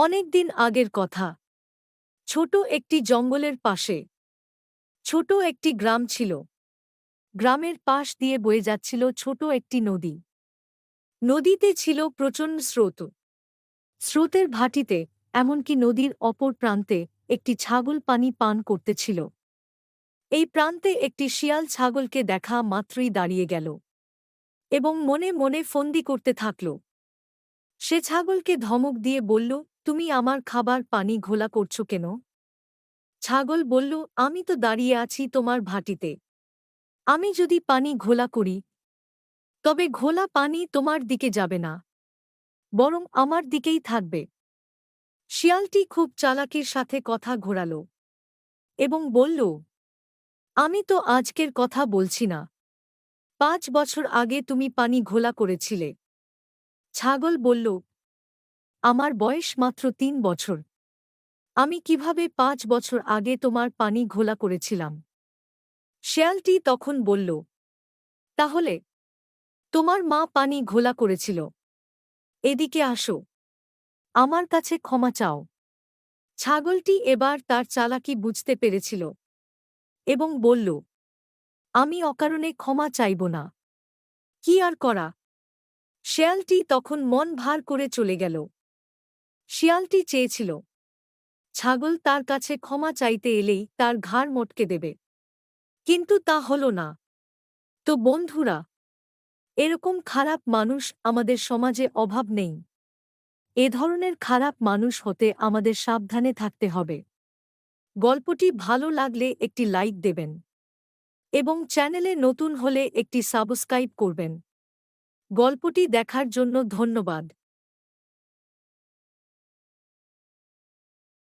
অনেকদিন আগের কথা। ছোট একটি জঙ্গলের পাশে। ছোট একটি গ্রাম ছিল। গ্রামের পাশ দিয়ে বয়ে যাচ্ছিল ছোট একটি নদী। নদীতে ছিল প্রচণ্ড স্রোত। স্রোতের ভাটিতে, এমনকি নদীর অপর প্রান্তে, একটি ছাগল পানি পান করতেছিল। এই প্রান্তে একটি শিয়াল ছাগলকে দেখা মাত্রই দাঁড়িয়ে গেল। এবং মনে মনে ফন্দি করতে থাকল। সে ছাগলকে ধমক দিয়ে বলল তুমি আমার খাবার পানি ঘোলা করছ কেন? ছাগল বলল, আমি তো দাঁড়িয়ে আছি তোমার ভাটিতে। আমি যদি পানি ঘোলা করি, তবে ঘোলা পানি তোমার দিকে যাবে না, বরং আমার দিকেই থাকবে। শিয়ালটি খুব চালাকির সাথে কথা ঘোরাল এবং বলল, আমি তো আজকের কথা বলছি না। পাঁচ বছর আগে তুমি পানি ঘোলা করেছিলে। ছাগল বলল আমার বয়স মাত্র তিন বছর। আমি কীভাবে পাঁচ বছর আগে তোমার পানি ঘোলা করেছিলাম? শেয়ালটি তখন বলল, তাহলে, তোমার মা পানি ঘোলা করেছিল। এদিকে আসো। আমার কাছে ক্ষমা চাও। ছাগলটি এবার তার চালাকি বুঝতে পেরেছিল এবং বলল, আমি অকারণে ক্ষমা চাইব না। কি আর করা? শেয়ালটি তখন মন ভার করে চলে গেল। শিয়ালটি চেয়েছিল। ছাগল তার কাছে ক্ষমা চাইতে এলেই তার ঘাড় মটকে দেবে। কিন্তু তা হল না। তো বন্ধুরা, এরকম খারাপ মানুষ আমাদের সমাজে অভাব নেই। এ ধরনের খারাপ মানুষ হতে আমাদের সাবধানে থাকতে হবে। গল্পটি ভালো লাগলে একটি লাইক দেবেন এবং চ্যানেলে নতুন হলে একটি সাবস্ক্রাইব করবেন। গল্পটি দেখার জন্য ধন্যবাদ।